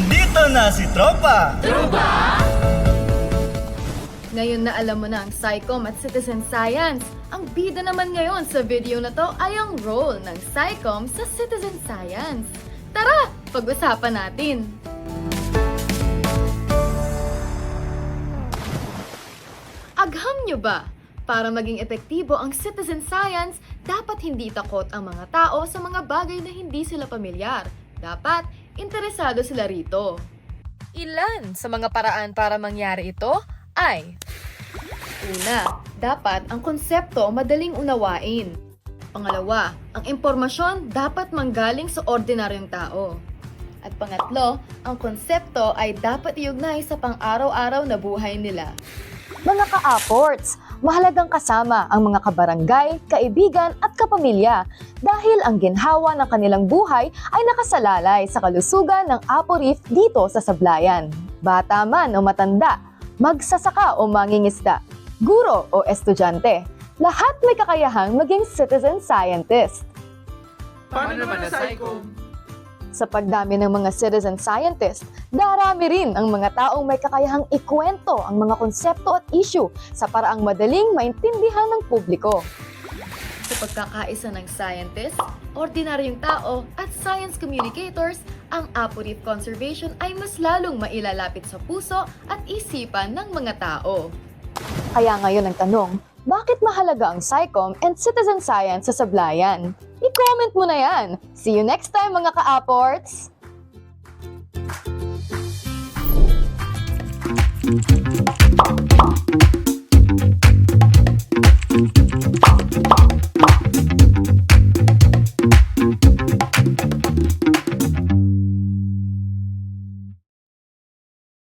Nandito na si Tropa! Ngayon na alam mo na ang Psychom at Citizen Science, ang bida naman ngayon sa video na to ay ang role ng Psychom sa Citizen Science. Tara, pag-usapan natin! Agham nyo ba? Para maging epektibo ang citizen science, dapat hindi takot ang mga tao sa mga bagay na hindi sila pamilyar. Dapat, interesado sila rito. Ilan sa mga paraan para mangyari ito ay Una, dapat ang konsepto madaling unawain. Pangalawa, ang impormasyon dapat manggaling sa ordinaryong tao. At pangatlo, ang konsepto ay dapat iugnay sa pang-araw-araw na buhay nila. Mga ka-aports, mahalagang kasama ang mga kabarangay, kaibigan at kapamilya dahil ang ginhawa ng kanilang buhay ay nakasalalay sa kalusugan ng Apo Reef dito sa Sablayan. Bata man o matanda, magsasaka o mangingisda, guro o estudyante, lahat may kakayahang maging citizen scientist. Paano naman na? Sa pagdami ng mga citizen scientist, darami rin ang mga taong may kakayahang ikwento ang mga konsepto at issue sa paraang madaling maintindihan ng publiko. Sa pagkakaisa ng scientist, ordinaryong tao at science communicators, ang Apo Reef Conservation ay mas lalong mailalapit sa puso at isipan ng mga tao. Kaya ngayon ang tanong, bakit mahalaga ang SciComm and citizen science sa Sablayan? I-comment mo na yan! See you next time mga ka-aports! Thank